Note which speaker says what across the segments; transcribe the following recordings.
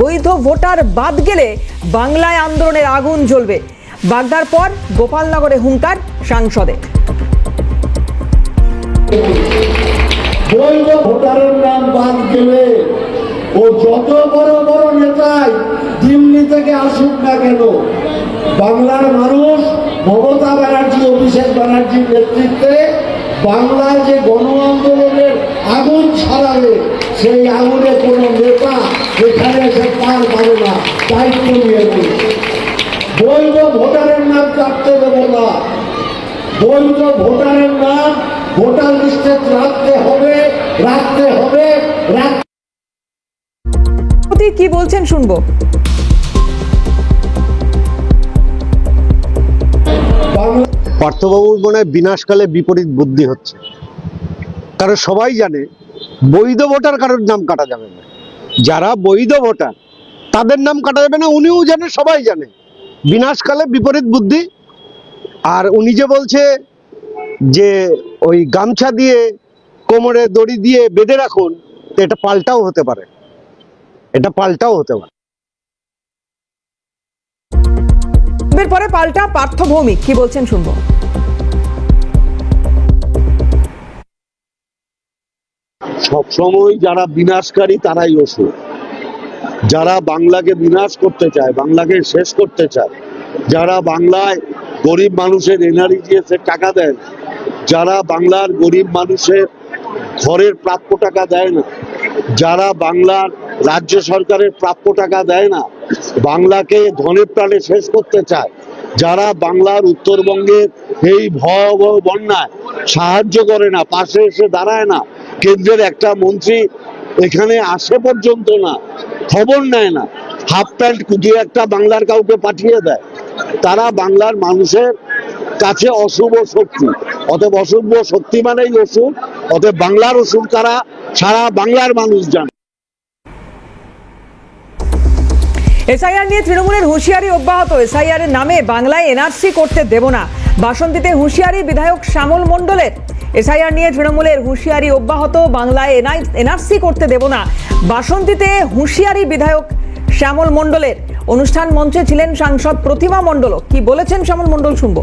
Speaker 1: বৈধ ভোটার বাদ গেলে বাংলায় আন্দোলনের আগুন জ্বলবে। বাগদার পর গোপালনগরে হুঙ্কার সাংসদে।
Speaker 2: বৈধ ভোটারের নাম বাদ গেলে ও যত বড় বড় নেতাই দিল্লি থেকে আসুক না কেন, বাংলার মানুষ মমতা ব্যানার্জি, অভিষেক ব্যানার্জির নেতৃত্বে বাংলায় যে গণ আন্দোলনের আগুন ছড়াবে সেই আগুনে কোনো নেতা এখানে এসে পার পাবে না দায়িত্ব নিয়ে বৈধ ভোটারের নাম কাটতে দেবো না। বৈধ ভোটারের নাম ভোটার লিস্টে রাখতে হবে রাখতে হবে রাখতে
Speaker 1: কি বলছেন শুনব?
Speaker 2: বাংলা
Speaker 3: পার্থবাবুর মনে হয় বিনাশকালে বিপরীত বুদ্ধি হচ্ছে। কারণ সবাই জানে, বৈধ ভোটার কারোর নাম কাটা যাবে না। যারা বৈধ ভোটার, তাদের নাম কাটা যাবে না, উনিও জানে, সবাই জানে। বিনাশকালে বিপরীত বুদ্ধি। আর উনি যে বলছে যে, ওই গামছা দিয়ে কোমরে দড়ি দিয়ে বেঁধে রাখুন, এটা পাল্টাও হতে পারে। এটা পাল্টাও হতে পারে।
Speaker 1: পরে পাল্টা পার্থ ভৌমিক কি বলছেন শুনব।
Speaker 3: সবসময় যারা বিনাশকারী তারাই অসুর। যারা বাংলাকে বিনাশ করতে চায় বাংলাকে শেষ করতে চায় যারা বাংলায় গরিব মানুষের এনআরইজিএস টাকা দেয় না, যারা বাংলার গরিব মানুষের ঘরের প্রাপ্য টাকা দেয় না যারা বাংলার রাজ্য সরকারের প্রাপ্য টাকা দেয় না। বাংলাকে ধনে প্রাণে শেষ করতে চায়। যারা বাংলার উত্তরবঙ্গের এই ভয়াবহ বন্যায় সাহায্য করে না, পাশে এসে দাঁড়ায় না, কেন্দ্রের একটা মন্ত্রী এখানে আসে পর্যন্ত না, খবর নেয় না, হাফ প্যান্ট কুটিয়ে একটা বাংলার কাউকে পাঠিয়ে দেয়। তারা বাংলার মানুষের কাছে অশুভ শক্তি। অতএব অশুভ শক্তি মানেই অসুর, অতএব বাংলার অসুর তারা সারা বাংলার মানুষ জানে।
Speaker 1: এসআইআর নিয়ে তৃণমূলের হুঁশিয়ারি অব্যাহত। এসআইআর এর নামে বাংলায় এনআরসি করতে দেব না। বাসন্তীতে হুঁশিয়ারি বিধায়ক শ্যামল মণ্ডলের। এসআইআর নিয়ে তৃণমূলের হুঁশিয়ারি অব্যাহত। বাংলায় এনআই এনআরসি করতে দেব না। বাসন্তীতে হুঁশিয়ারি বিধায়ক শ্যামল মণ্ডলের। অনুষ্ঠান মঞ্চে ছিলেন সাংসদ প্রতিমা মণ্ডলও কি বলেছেন শ্যামল মণ্ডল শুনব।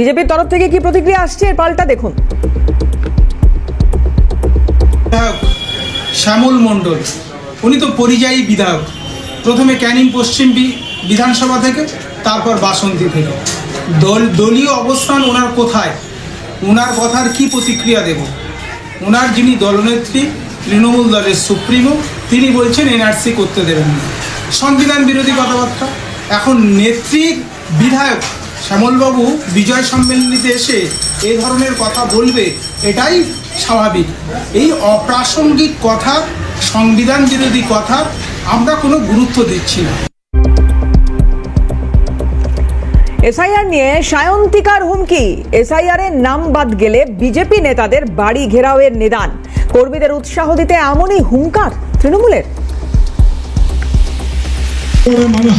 Speaker 1: বিজেপির তরফ থেকে কি প্রতিক্রিয়া আসছে? এর পাল্টা দেখুন।
Speaker 4: শ্যামল মণ্ডল, উনি তো পরিযায়ী বিধায়ক। প্রথমে ক্যানিং পশ্চিম বিধানসভা থেকে, তারপর বাসন্তী থেকে। দল দলীয় অবস্থান ওনার কোথায়? ওনার কথার কি প্রতিক্রিয়া দেব? ওনার যিনি দলনেত্রী, তৃণমূল দলের সুপ্রিমো, তিনি বলছেন এনআরসি করতে দেবেন না। সংবিধান বিরোধী কথাবার্তা। এখন নেত্রীর বিধায়ক শ্যামলবাবু বিজয় সম্মেলনীতে এসে এই ধরনের কথা বলবে এটাই স্বাভাবিক। এই অপ্রাসঙ্গিক কথা সংবিধান বিরোধী কথা আমরা কোনো গুরুত্ব দিচ্ছি না।
Speaker 1: এসআইআর নিয়ে সায়ন্তিকার হুমকি। এসআইআর এর নাম বাদ গেলে বিজেপি নেতাদের বাড়ি ঘেরাওয়ের নিদান। কর্মীদের উৎসাহ দিতে এমনই হুঙ্কার তৃণমূলের।
Speaker 5: মানুষ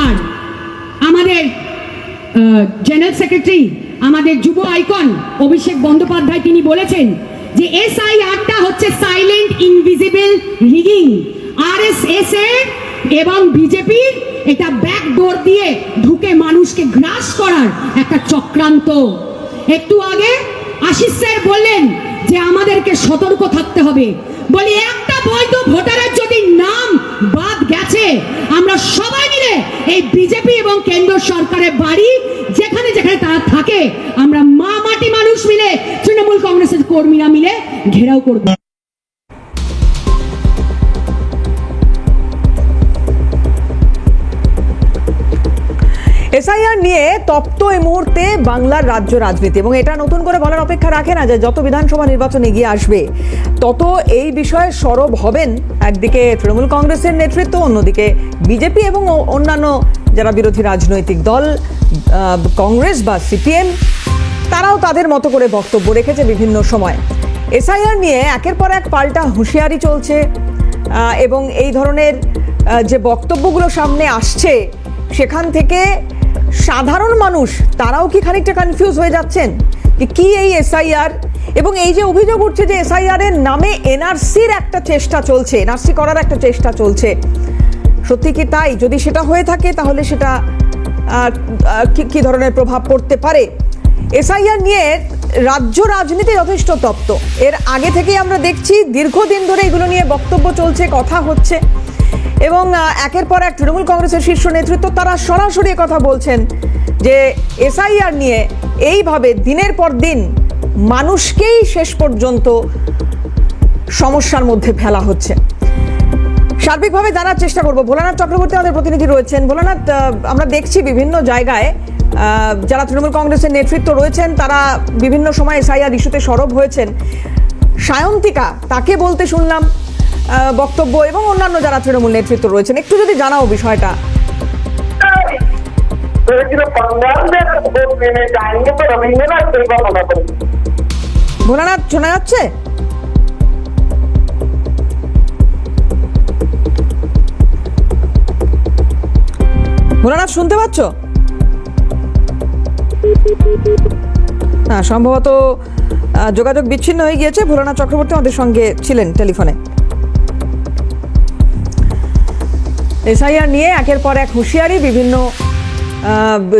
Speaker 6: আর আমাদের জেনারেল সেক্রেটারি আমাদের যুব আইকন অভিষেক বন্দ্যোপাধ্যায় তিনি বলেছেন যে এস আই আরটা হচ্ছে silent invisible rigging R S S এর এবং বিজেপি এটা ব্যাক ডোর দিয়ে ঢুকে মানুষকে গ্রাস করার একটা চক্রান্ত। একটু আগে আশিস স্যার বললেন যে আমাদেরকে সতর্ক থাকতে হবে। বলি, একটা বৈধ ভোটারের যদি নাম গেছে আমরা সবাই মিলে এই বিজেপি এবং কেন্দ্র সরকারের বাড়ি, যেখানে যেখানে তারা থাকে, আমরা মা মাটি মানুষ মিলে তৃণমূল কংগ্রেসের কর্মীরা মিলে ঘেরাও করব।
Speaker 1: এসআইআর নিয়ে তপ্ত এই মুহূর্তে বাংলার রাজ্য রাজনীতি এবং এটা নতুন করে বলার অপেক্ষা রাখে না যে যত বিধানসভা নির্বাচন এগিয়ে আসবে, তত এই বিষয়ে সরব হবেন একদিকে তৃণমূল কংগ্রেসের নেতৃত্ব, অন্যদিকে বিজেপি এবং অন্যান্য যারা বিরোধী রাজনৈতিক দল কংগ্রেস বা সিপিএম, তারাও তাদের মতো করে বক্তব্য রেখেছে বিভিন্ন সময়। এসআইআর নিয়ে একের পর এক পাল্টা হুঁশিয়ারি চলছে এবং এই ধরনের যে বক্তব্যগুলো সামনে আসছে, সেখান থেকে সাধারণ মানুষ, তারাও কি খানিকটা কনফিউজ হয়ে যাচ্ছেন? যে কি এই এসআইআর এবং এই যে অভিযোগ উঠছে যে এসআইআর এর নামে এনআরসির একটা চেষ্টা চলছে এনআরসি করার একটা চেষ্টা চলছে। সত্যি কি তাই? যদি সেটা হয়ে থাকে, তাহলে সেটা কি ধরনের প্রভাব পড়তে পারে? এসআইআর নিয়ে রাজ্য রাজনীতি যথেষ্ট তপ্ত। এর আগে থেকেই আমরা দেখছি, দীর্ঘদিন ধরে এগুলো নিয়ে বক্তব্য চলছে, কথা হচ্ছে। এবং একের পর এক তৃণমূল কংগ্রেসের শীর্ষ নেতৃত্ব তারা সরাসরি কথা বলছেন যে এসআইআর নিয়ে এইভাবে দিনের পর দিন মানুষকেই শেষ পর্যন্ত সমস্যার মধ্যে ফেলা হচ্ছে। সার্বিকভাবে জানার চেষ্টা করব। ভোলানাথ চক্রবর্তী আমাদের প্রতিনিধি রয়েছেন। ভোলানাথ আমরা দেখছি বিভিন্ন জায়গায় যারা তৃণমূল কংগ্রেসের নেতৃত্ব রয়েছেন, তারা বিভিন্ন সময় এসআইআর ইস্যুতে সরব হয়েছেন। সায়ন্তিকা, তাকে বলতে শুনলাম বক্তব্য এবং অন্যান্য যারা তৃণমূল নেতৃত্ব রয়েছেন, একটু যদি জানাও বিষয়টা। ভোলানাথ, শোনা যাচ্ছে? ভোলানাথ, শুনতে পাচ্ছ? সম্ভবত যোগাযোগ বিচ্ছিন্ন হয়ে গিয়েছে। ভোলানাথ চক্রবর্তী আমাদের সঙ্গে ছিলেন টেলিফোনে। এসআইআর নিয়ে একের পর এক হুঁশিয়ারি বিভিন্ন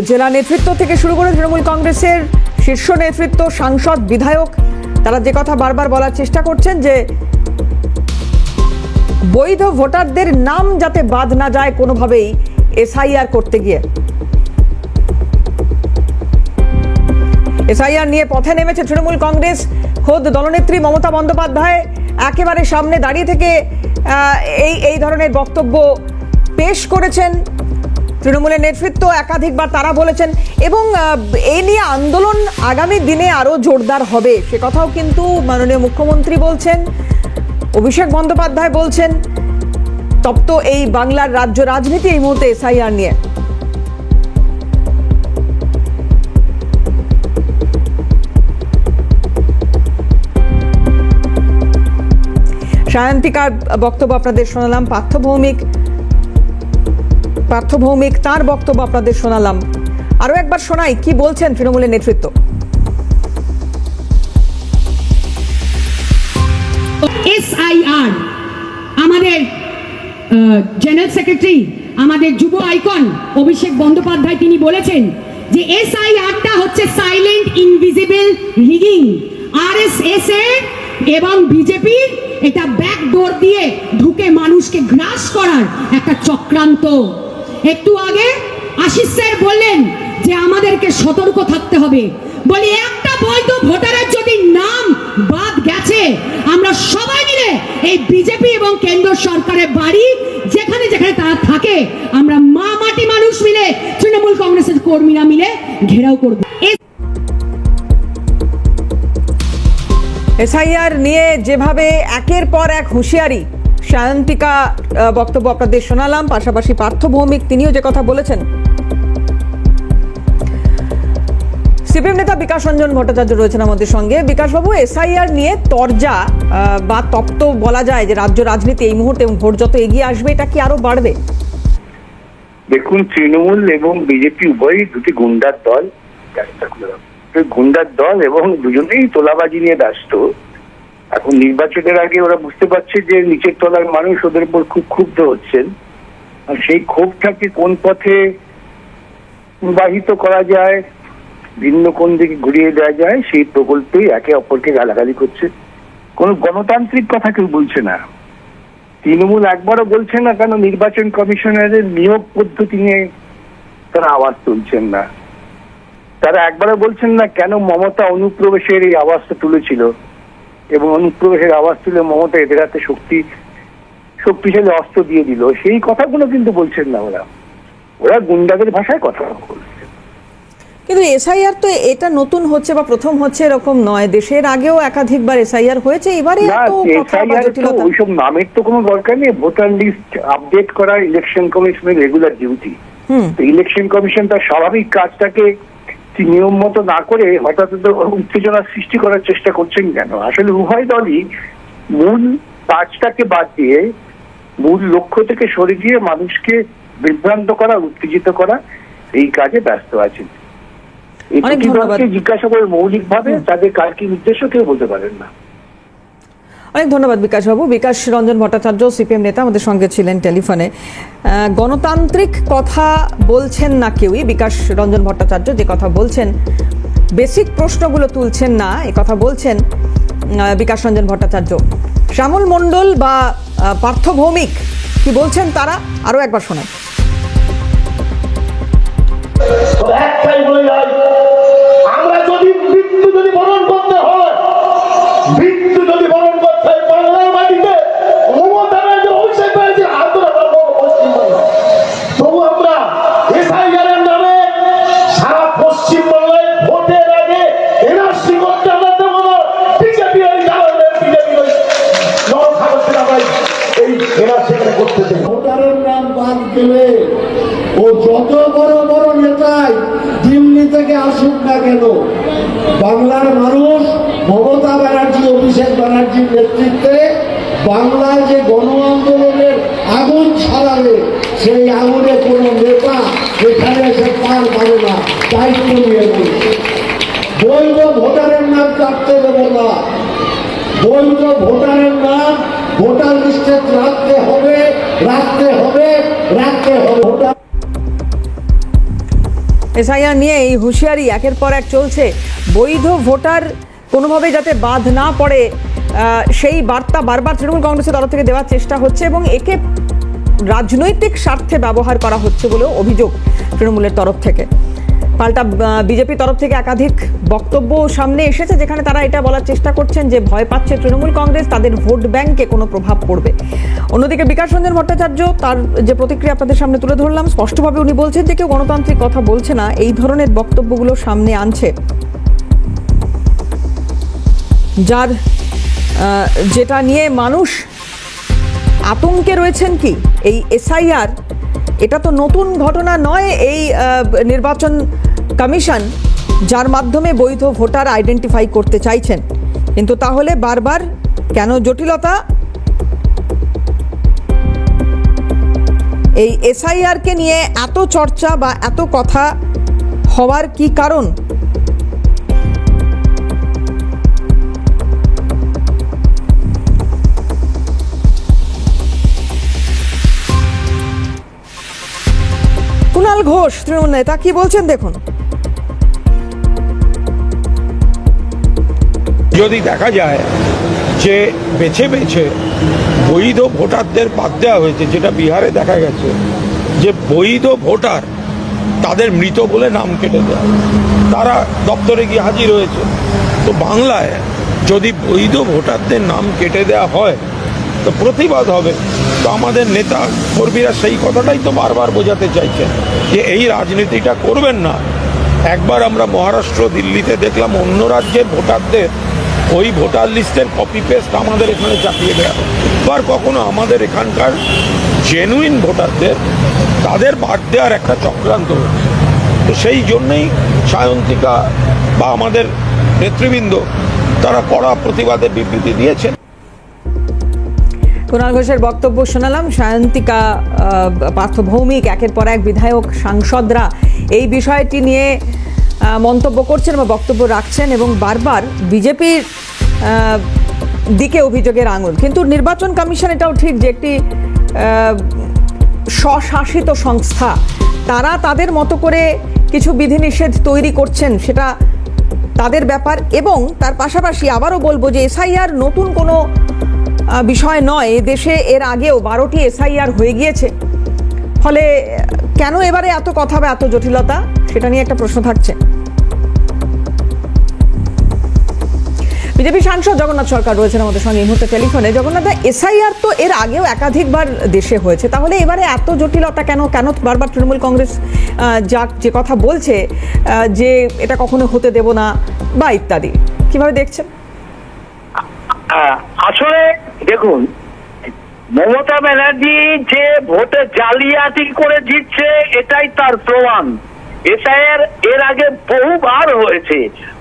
Speaker 1: জেলা নেতৃত্ব থেকে শুরু করে তৃণমূল কংগ্রেসের শীর্ষ নেতৃত্ব, সাংসদ, বিধায়ক, তারা যে কথা বারবার বলার চেষ্টা করছেন যে বৈধ ভোটারদের নাম যাতে বাদ না যায় কোনোভাবেই এসআইআর করতে গিয়ে। এসআইআর নিয়ে পথে নেমেছে তৃণমূল কংগ্রেস, খোদ দলনেত্রী মমতা বন্দ্যোপাধ্যায় একেবারে সামনে দাঁড়িয়ে থেকে এই এই ধরনের বক্তব্য পেশ করেছেন তৃণমূলের নেতৃত্ব, একাধিকবার তারা বলেছেন, এবং এই নিয়ে আন্দোলন আগামী দিনে আরও জোরদার হবে। সে কথাও কিন্তু মাননীয় মুখ্যমন্ত্রী বলছেন, অভিষেক বন্দ্যোপাধ্যায় বলছেন, তপ্ত এই বাংলার রাজ্য রাজনীতি এই মুহূর্তে এসআইআর নিয়ে। সায়ন্তিকার বক্তব্য আপনাদের শোনালাম পার্থভৌমিক পার্থভৌমিক তার বক্তব্য আপনাদের শোনালাম। আরও একবার শোনাই, কি বলছেন তৃণমূলের নেতৃত্ব?
Speaker 6: এসআইআর আমাদের জেনারেল সেক্রেটারি আমাদের যুব আইকন, অভিষেক বন্দ্যোপাধ্যায়, তিনি বলেছেন যে এসআইআরটা হচ্ছে সাইলেন্ট ইনভিজিবল রিগিং আরএসএস এর এবং বিজেপির এটা ব্যাক ডোর দিয়ে ঢুকে মানুষকে গ্রাস করার একটা চক্রান্ত। একটু আগে আশিস স্যার বললেন যে আমাদেরকে সতর্ক থাকতে হবে। বলি, একটা বৈধ ভোটারের যদি নাম বাদ গেছে, আমরা সবাই মিলে এই বিজেপি এবং কেন্দ্র সরকারের বাড়ি, যেখানে যেখানে তারা থাকে, আমরা মা মাটি মানুষ মিলে, তৃণমূল কংগ্রেসের কর্মীরা মিলে ঘেরাও করব।
Speaker 1: এসআইআর নিয়ে যেভাবে একের পর এক হুঁশিয়ারি সায়ন্তিকা বক্তব্য আপনাদের শোনালাম পাশাপাশি পার্থ ভৌমিক তিনিও যে কথা বলেছেন। সিপিএম নেতা বিকাশ রঞ্জন ভট্টাচার্য রয়েছেন আমাদের সঙ্গে। বিকাশবাবু এসআইআর নিয়ে তরজা বা তপ্ত বলা যায় যে রাজ্য রাজনীতি এই মুহূর্তে এবং ভোট যত এগিয়ে আসবে এটা কি আরও বাড়বে?
Speaker 7: দেখুন তৃণমূল এবং বিজেপি উভয়ই দুটি গুন্ডার দল। গুন্ডার দল এবং দুজনেই তোলাবাজি নিয়ে ব্যস্ত। এখন নির্বাচনের আগে ওরা বুঝতে পারছে যে নিচের তলার মানুষ ওদের উপর খুব ক্ষুব্ধ হচ্ছেন। আর সেই ক্ষোভটাকে কোন পথে প্রবাহিত করা যায়, ভিন্ন কোন দিকে ঘুরিয়ে দেওয়া যায়, সেই প্রকল্পেই একে অপরকে গালাগালি করছে। কোনো গণতান্ত্রিক কথা কেউ বলছে না। তৃণমূল একবারও বলছে না কেন নির্বাচন কমিশনারের নিয়োগ পদ্ধতি নিয়ে তারা আওয়াজ তুলছেন না। তারা একবারও বলছেন না কেন মমতা অনুপ্রবেশের এই আওয়াজটা তুলেছিল। এবং অনুপ্রবেশের আওয়াজ তুলে মমতা এদের হাতে শক্তি শক্তিশালী অস্ত্র দিয়ে দিল। সেই কথাগুলো কিন্তু বলছেন না ওরা। ওরা গুন্ডাদের ভাষায় কথা বলছে।
Speaker 1: কিন্তু এসআইআর তো এটা নতুন হচ্ছে বা প্রথম হচ্ছে এরকম নয়। দেশের আগেও একাধিকবার এসআইআর হয়েছে এবারে
Speaker 7: ওইসব নামের তো কোনো দরকার নেই। ভোটার লিস্ট আপডেট করা ইলেকশন কমিশনের রেগুলার ডিউটি
Speaker 1: হুম।
Speaker 7: তো ইলেকশন কমিশন তার স্বাভাবিক কাজটাকে নিয়ম মতো না করে হঠাৎ উত্তেজনা সৃষ্টি করার চেষ্টা করছেন কেন? আসলে উভয় দলই মূল কাজটাকে বাদ দিয়ে মূল লক্ষ্য থেকে সরে গিয়ে মানুষকে বিভ্রান্ত করা উত্তেজিত করা এই কাজে ব্যস্ত আছেন। জিজ্ঞাসা করে মৌলিকভাবে তাদের কার কি উদ্দেশ্য কেউ বলতে পারেন না।
Speaker 1: অনেক ধন্যবাদ বিকাশ বাবু। বিকাশ রঞ্জন ভট্টাচার্য, সিপিএম নেতা আমাদের সঙ্গে ছিলেন টেলিফোনে। গণতান্ত্রিক কথা বলছেন না কেউই। বিকাশ রঞ্জন ভট্টাচার্য যে কথা বলছেন, বেসিক প্রশ্নগুলো তুলছেন না, এ কথা বলছেন বিকাশ রঞ্জন ভট্টাচার্য। শ্যামল মণ্ডল বা পার্থ ভৌমিক, কি বলছেন তারা? আরও একবার শোনায়
Speaker 2: গেলে ও যত বড় বড় নেতাই দিল্লি থেকে আসুক না কেন, বাংলার মানুষ মমতা ব্যানার্জি, অভিষেক ব্যানার্জির নেতৃত্বে বাংলায় যে গণ আন্দোলনের আগুন ছড়াবে, সেই আগুনে কোনো নেতা এখানে এসে পার পাবে না। দায়িত্ব নিয়ে বৈধ ভোটারের নাম কাটতে দেবো না বৈধ ভোটারের নাম
Speaker 1: এসআইআর নিয়ে এই হুঁশিয়ারি একের পর এক চলছে। বৈধ ভোটার কোনোভাবে যাতে বাধ না পড়ে সেই বার্তা বারবার তৃণমূল কংগ্রেসের তরফ থেকে দেওয়ার চেষ্টা হচ্ছে এবং একে রাজনৈতিক স্বার্থে ব্যবহার করা হচ্ছে বলেও অভিযোগ তৃণমূলের তরফ থেকে। পাল্টা বিজেপি তরফ থেকে একাধিক বক্তব্য সামনে এসেছে যেখানে তারা এটা বলার চেষ্টা করছেন যে ভয় পাচ্ছে তৃণমূল কংগ্রেস, তাদের ভোট ব্যাংকে কোনো প্রভাব পড়বে। অন্যদিকে বিকাশ রঞ্জন ভট্টাচার্য তার যে প্রতিক্রিয়া আপনাদের সামনে তুলে ধরলাম, স্পষ্টভাবে উনি বলছেন যে কেউ গণতান্ত্রিক কথা বলছে না, এই ধরনের বক্তব্যগুলো সামনে আনছে। যার যেটা নিয়ে মানুষ আতঙ্কে রয়েছেন কি? এই এসআইআর এটা তো নতুন ঘটনা নয়, এই নির্বাচন কমিশন, যার মাধ্যমে বৈধ ভোটার আইডেন্টিফাই করতে চাইছেন। কিন্তু তাহলে বারবার কেন জটিলতা? এই এসআইআরকে নিয়ে এত চর্চা বা এত কথা হওয়ার কি কারণ? কুণাল ঘোষ তৃণমূল নেতা, কি বলছেন দেখুন।
Speaker 5: যদি দেখা যায় যে বেছে বেছে বৈধ ভোটারদের বাদ দেওয়া হয়েছে, যেটা বিহারে দেখা গেছে, যে বৈধ ভোটার তাদের মৃত বলে নাম কেটে দেয়, তারা দপ্তরে গিয়ে হাজির হয়েছে। তো বাংলায় যদি বৈধ ভোটারদের নাম কেটে দেওয়া হয়, তো প্রতিবাদ হবে। তো আমাদের নেতা কর্মীরা সেই কথাটাই তো বারবার বোঝাতে চাইছেন যে এই রাজনীতিটা করবেন না। একবার আমরা মহারাষ্ট্র, দিল্লিতে দেখলাম অন্য রাজ্যের ভোটারদের ওই ভোটার লিস্টের কপি পেস্ট আমাদের এখানে চাপিয়ে দেওয়া এবার কখনো আমাদের এখানকার জেনুইন ভোটারদের তাদের বাদ দেওয়ার একটা চক্রান্ত তো সেই জন্যেই সায়ন্তিকা বা আমাদের নেতৃবৃন্দ তারা কড়া প্রতিবাদের বিবৃতি দিয়েছেন।
Speaker 1: কুণাল ঘোষের বক্তব্য শোনালাম। সায়ন্তিকা আহ, পার্থ ভৌমিক একের পর এক বিধায়ক সাংসদরা এই বিষয়টি নিয়ে মন্তব্য করছেন বা বক্তব্য রাখছেন এবং বারবার বিজেপির দিকে অভিযোগের আঙুল। কিন্তু নির্বাচন কমিশন এটাও ঠিক যে একটি স্বশাসিত সংস্থা। তারা তাদের মতো করে কিছু বিধিনিষেধ তৈরি করছেন সেটা তাদের ব্যাপার এবং তার পাশাপাশি আবারও বলব যে এসআইআর নতুন কোনো বিষয় নয় দেশে এর আগেও বারোটি এসআইআর হয়ে গিয়েছে। ফলে কেন এবারে এত কথা বা এত জটিলতা, সেটা নিয়ে একটা প্রশ্ন থাকছে। বিজেপি সাংসদ জগন্নাথ সরকার রয়েছেন আমাদের সঙ্গে এই মুহূর্তে টেলিফোনে। জগন্নাথ এসআইআর তো এর আগেও একাধিকবার দেশে হয়েছে। তাহলে এবারে এত জটিলতা কেন কেন বারবার তৃণমূল কংগ্রেস যা, যে কথা বলছে যে এটা কখনো হতে দেব না, বা ইত্যাদি। কীভাবে দেখছেন?
Speaker 8: আসলে দেখুন, মমতা ব্যানার্জি যে ভোটে জালিয়াতি করে জিতছে, এটাই তার প্রমাণ। এসআইয়ের এর আগে বহুবার হয়েছে।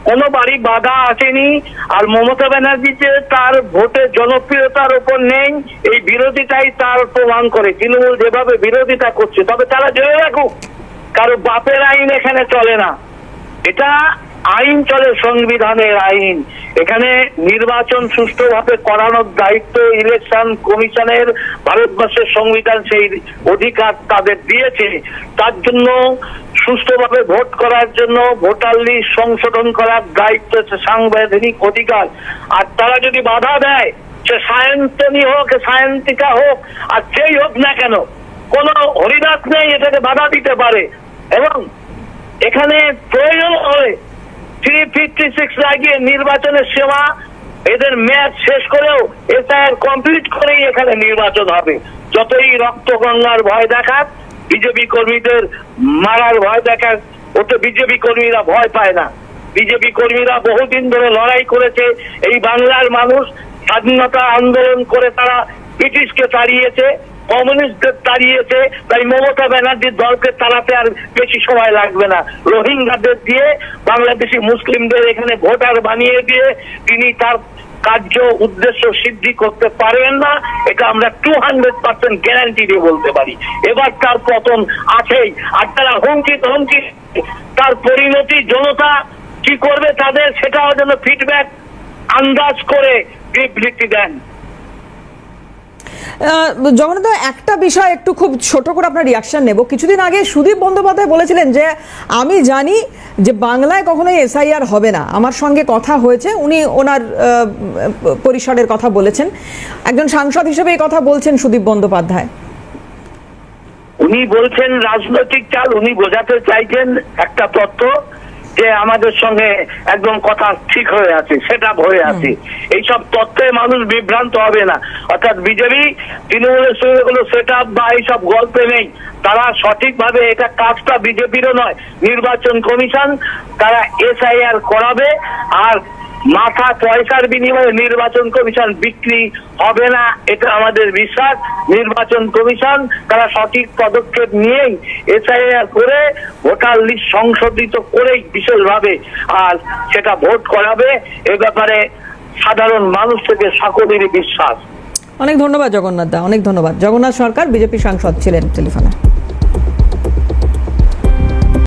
Speaker 8: কোনো বাড়ি বাধা আসেনি, আর মমতা ব্যানার্জি যে তার ভোটে জনপ্রিয়তার উপর নেই, এই বিরোধিতাই তার প্রমাণ করে। তৃণমূল যেভাবে বিরোধিতা করছে, তবে তারা জেনে রাখুক, কারও বাপের আইন এখানে চলে না। এটা আইন চলে, সংবিধানের আইন। এখানে নির্বাচন সুষ্ঠুভাবে করানোর দায়িত্ব ইলেকশন কমিশনের, ভারতবর্ষের সংবিধান সেই অধিকার তাদের দিয়েছে। তার জন্য সুষ্ঠুভাবে ভোট করার জন্য ভোটার লিস্ট সংশোধন করার দায়িত্ব হচ্ছে সাংবিধানিক অধিকার। আর তারা যদি বাধা দেয়, সে সায়ন্তনী হোক সায়ন্তিকা হোক, আর যেই হোক না কেন, কোনো হরিদাস নেই এটাকে বাধা দিতে পারে। এবং এখানে প্রয়োজন হলে থ্রি ফিফটি সিক্স লাগিয়ে নির্বাচনের সেবা এদের মেয়াদ শেষ করেও এসআইআর কমপ্লিট করেই এখানে নির্বাচন হবে। যতই রক্ত গঙ্গার ভয় দেখাক, বিজেপি কর্মীদের মারার ভয় দেখাক, ওতে বিজেপি কর্মীরা ভয় পায় না। বিজেপি কর্মীরা বহুদিন ধরে লড়াই করেছে, এই বাংলার মানুষ স্বাধীনতা আন্দোলন করে তারা ব্রিটিশকে তাড়িয়েছে। কমিউনিস্টদের তাড়িয়েছে তাই মমতা ব্যানার্জির দলকে তাড়াতে আর বেশি সময় লাগবে না। রোহিঙ্গাদের দিয়ে বাংলাদেশি মুসলিমদের এখানে ভোটার বানিয়ে দিয়ে তিনি তার কার্য উদ্দেশ্য সিদ্ধি করতে পারেন না, এটা আমরা টু হান্ড্রেড পার্সেন্ট গ্যারান্টি দিয়ে বলতে পারি। এবার তার পতন আছেই, আর তারা হুমকি ধমকি, তার পরিণতি জনতা কি করবে তাদের সেটাও যেন ফিডব্যাক আন্দাজ করে বিবৃতি দেন।
Speaker 1: জগন্নাথ, একটা বিষয় একটু খুব ছোট করে আপনার রিয়াকশন নেব। কিছুদিন আগে সুদীপ বন্দ্যোপাধ্যায় বলেছিলেন যে, আমি জানি যে বাংলায় কখনোই এসআইআর হবে না। আমার সঙ্গে কথা হয়েছে, উনি ওনার পরিসরের কথা বলেছেন। একজন সাংসদ হিসেবে এই কথা বলছেন সুদীপ বন্দ্যোপাধ্যায়।
Speaker 8: উনি বলছেন, রাজনৈতিক চাল উনি বোঝাতে চাইছেন একটা তথ্য যে আমাদের সঙ্গে একদম কথা ঠিক হয়ে আছে সেটা হয়ে আছে। এইসব তথ্যে মানুষ বিভ্রান্ত হবে না। অর্থাৎ বিজেপি তৃণমূলের সঙ্গে কোনো সেট আপ বা এইসব গল্পে নেই। তারা সঠিকভাবে এটা কাজটা বিজেপিরও নয় নির্বাচন কমিশন তারা এসআইআর করাবে। আর মাথা পয়সার বিনিময়ে নির্বাচন কমিশন বিক্রি হবে না, এটা আমাদের বিশ্বাস। নির্বাচন কমিশন তারা সঠিক পদক্ষেপ নিয়েই এসআইআর করে ভোটার লিস্ট সংশোধিত করেই বিশেষভাবে আর সেটা ভোট করাবে। এ ব্যাপারে সাধারণ মানুষ থেকে সকলেরই বিশ্বাস।
Speaker 1: অনেক ধন্যবাদ জগন্নাথ দা অনেক ধন্যবাদ। জগন্নাথ সরকার, বিজেপি সাংসদ ছিলেন টেলিফোনে।